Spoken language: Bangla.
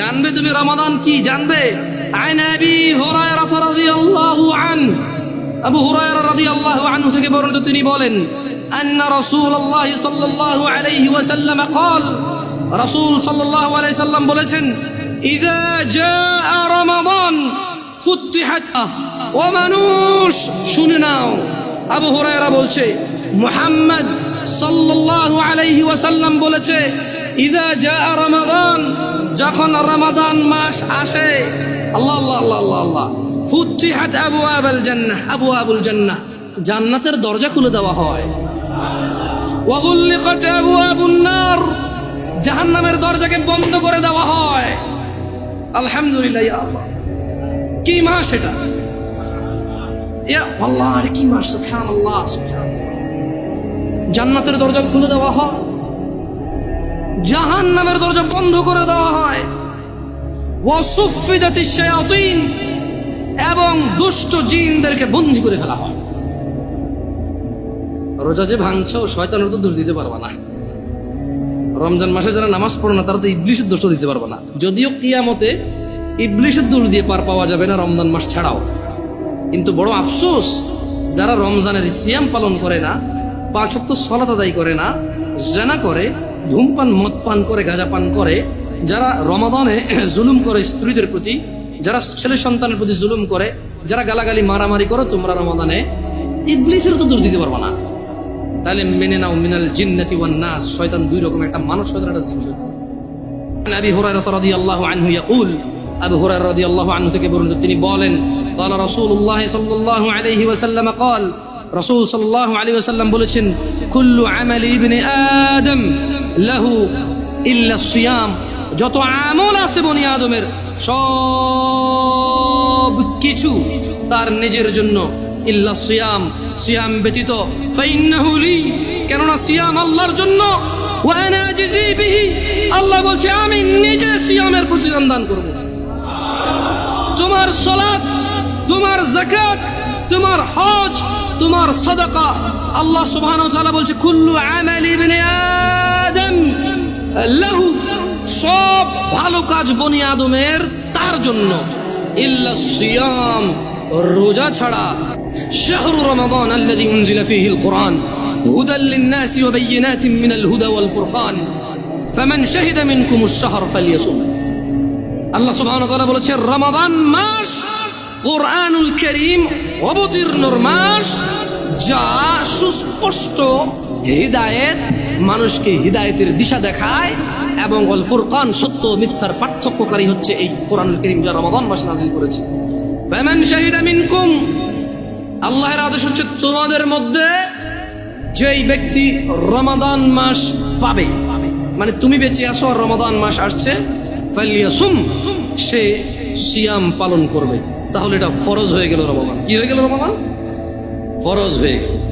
জানবে তুমি রমাদান কি জানবে আন আবি হুরায়রা রাদিয়াল্লাহু আন আবু হুরায়রা রাদিয়াল্লাহু আনহু থেকে বর্ণিত তিনি বলেন أن رسول الله صلى الله عليه وسلم قال رسول صلى الله عليه وسلم বলেছেন إذا جاء رمضان فتحت ও মানুষ শুনে নাও আবু হুরায়রা বলছে মুহাম্মদ সাল্লাল্লাহু আলাইহি ওয়াসাল্লাম বলেছে ইদা জা রমাদান, যখন রমাদান মাস আসে, আল্লাহ আল্লাহ আল্লাহ ফুতিহাত আবওয়াবুল জান্নাহ আবওয়াবুল জান্নাহ, জান্নাতের দরজা খুলে দেওয়া হয়। জাহান্নামের দরজাকে বন্ধ করে দেওয়া হয়। আলহামদুলিল্লাহ, ইয়া কি মাস এটা? কি জান্নাতের দরজা খুলে দেওয়া হয়। জাহান্নামের দরজা বন্ধ করে দেওয়া হয়। ওয়াসুফিদাতিশ শায়াতিন এবং দুষ্ট জিনদেরকে বন্দী করে ফেলা হয়। রোজা যে ভাঙছ, শয়তানের তো দোষ দিতে পারবা না। রমজান মাসে যারা নামাজ পড়ে না, তারা তো ইবলিশের দোষ দিতে পারবে না। যদিও কিয়ামতে ইবলিশের দোষ দিয়ে পার পাওয়া যাবে না রমজান মাস ছাড়াও। কিন্তু বড় আফসোস, যারা রমজানের সিয়াম পালন করে না, পাঁচ তো সলাত আদায় করে না, জেনা করে ধূমপান মদ পান করে গাঁজা পান করে যারা রমাদানে জুলুম করে স্ত্রীদের প্রতি যারা ছেলে সন্তানের প্রতি জুলুম করে যারা গালাগালি মারামারি করো তোমরা রমাদানে ইবলিসের তো দোষ দিতে পারবো না তাহলে মেনে নাও মিনাল জিন্নাতি ওয়ান নাস শয়তান দুই রকম একটা মানুষ শয়তান একটা জিন শয়তান عن ابي هريره رضي الله عنه يقول ابو هريره رضي الله عنه থেকে বর্ণিত তিনি বলেন قال رسول الله صلى الله عليه وسلم قال রসুল সাল্লাহ আলী আসাল্লাম বলেছেন, কুল্লু আমাল ইবনে আদম লাহু ইল্লা সিয়াম। যত আমল আছে বনি আদমের, সব কিছু তার নিজের জন্য। ইল্লা সিয়াম সিয়াম ব্যতীত ফাইন্নাহুলি কেননা সিয়াম আল্লাহর জন্য। আল্লাহ বলছে, আমি নিজে সিয়ামের প্রতিদান দান করব। তোমার সলাদ তোমার জাকাত তোমার হজ তোমার সদকা আল্লাহ সুবহান তাআলা বলছে, কুল্লু আমাল ইবনে আদম, লাহু, সব ভালো কাজ বনি আদমের তার জন্য। ইল্লাসিয়াম রোজা ছাড়া শাহরু রমাদান আল্লাযী উনজিলা ফীহিল কুরআন হুদাল লিন-নাসি ওয়া বাইয়িনাতিন মিনাল হুদা ওয়াল ফুরকান, ফামান শাহিদা মিনকুমুশ শাহর ফালইয়াসুম আল্লাহ সুবহান ওয়া তাআলা বলেছে, রমাদান মাস কোরআনুল করিম অবতীর্ণর মাস যা সুস্পষ্ট হিদায়েত, মানুষকে হিদায়েতের দিশা দেখায় এবং অল ফুরকান সত্য মিথ্যার পার্থক্যকারী হচ্ছে এই কোরআনুল করিম যা রমাদান মাসে নাজিল করেছে। ফামান মিনকুম, আল্লাহর আদেশ হচ্ছে তোমাদের মধ্যে যেই ব্যক্তি রমাদান মাস পাবে মানে তুমি বেঁচে আসো রমাদান মাস আসছে, ফালিয়াসুম, সে সিয়াম পালন করবে। তাহলে এটা ফরজ হয়ে গেল রমাদান। কি হয়ে গেল রমাদান? ফরজ হয়ে গেল।